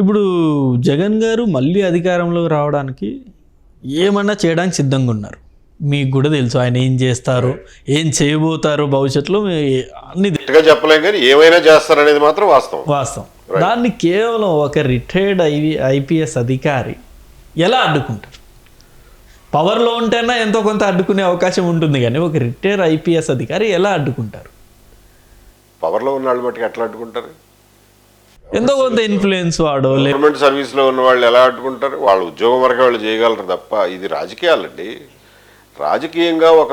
ఇప్పుడు జగన్ గారు మళ్ళీ అధికారంలోకి రావడానికి ఏమన్నా చేయడానికి సిద్ధంగా ఉన్నారు? మీకు కూడా తెలుసు ఆయన ఏం చేస్తారు ఏం చేయబోతారు భవిష్యత్తులో అన్ని చెప్పలేం కానీ ఏమైనా చేస్తారనేది మాత్రం వాస్తవం. వాస్తవం. దాన్ని కేవలం ఒక రిటైర్డ్ ఐవి ఐపీఎస్ అధికారి ఎలా అడ్డుకుంటారు? పవర్లో ఉంటేనా ఎంతో కొంత అడ్డుకునే అవకాశం ఉంటుంది కానీ ఒక రిటైర్ ఐపీఎస్ అధికారి ఎలా అడ్డుకుంటారు? పవర్లో ఉన్న వాళ్ళు మట్టుకు ఎట్లా అడ్డుకుంటారు? ఎంతో కొంత ఇన్ఫ్లుయెన్స్ వాడో గవర్నమెంట్ సర్వీస్లో ఉన్న వాళ్ళు ఎలా అడ్డుకుంటారు వాళ్ళ ఉద్యోగం వరకే వాళ్ళు చేయగలరు తప్ప ఇది రాజకీయాలండి. రాజకీయంగా ఒక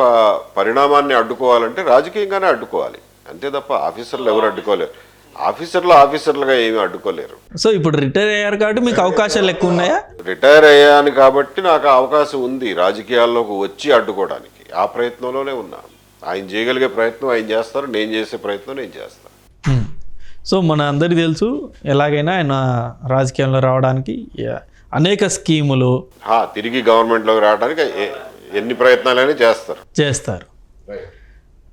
పరిణామాన్ని అడ్డుకోవాలంటే రాజకీయంగానే అడ్డుకోవాలి. అంతే తప్ప ఆఫీసర్లు ఎవరు అడ్డుకోలేరు. ఆఫీసర్లు ఆఫీసర్లుగా ఏమీ అడ్డుకోలేరు. సో ఇప్పుడు రిటైర్ అయ్యారు కాబట్టి మీకు అవకాశాలు ఎక్కువ ఉన్నాయా? రిటైర్ అయ్యాను కాబట్టి నాకు అవకాశం ఉంది రాజకీయాల్లోకి వచ్చి అడ్డుకోవడానికి. ఆ ప్రయత్నంలోనే ఉన్నా ఆయన చేయగలిగే ప్రయత్నం ఆయన చేస్తారు నేను చేసే ప్రయత్నం నేను చేస్తాను. సో మన అందరికీ తెలుసు ఎలాగైనా ఆయన రాజకీయంలో రావడానికి అనేక స్కీములు తిరిగి గవర్నమెంట్లోకి రావడానికి ఎన్ని ప్రయత్నాలైనా చేస్తారు. చేస్తారు.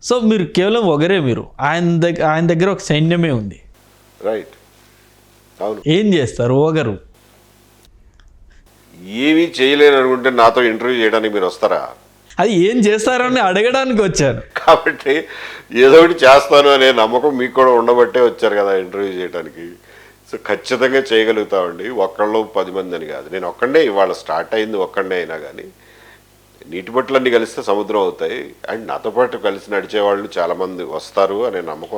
సో మీరు కేవలం ఒకరే మీరు. ఆయన దగ్గర ఆయన దగ్గర ఒక సైన్యమే ఉంది. రైట్ అవును. ఏం చేస్తారు? ఒకరు. ఏమీ చేయలేను అనుకుంటే నాతో ఇంటర్వ్యూ చేయడానికి మీరు వస్తారా? అది ఏం చేస్తారని అడగడానికి వచ్చాను. కాబట్టి ఏదో ఒకటి చేస్తాను అనే నమ్మకం మీకు కూడా ఉండబట్టే వచ్చారు కదా ఇంటర్వ్యూ చేయడానికి సో ఖచ్చితంగా చేయగలుగుతామండి. ఒక్కళ్ళు పది మంది అని కాదు. నేను ఒక్కడే ఇవాళ స్టార్ట్ అయింది ఒక్కడే అయినా కానీ నీటి బట్టలన్నీ కలిస్తే సముద్రం అవుతాయి. అండ్ నాతో పాటు కలిసి నడిచే వాళ్ళు చాలామంది వస్తారు అనే నమ్మకం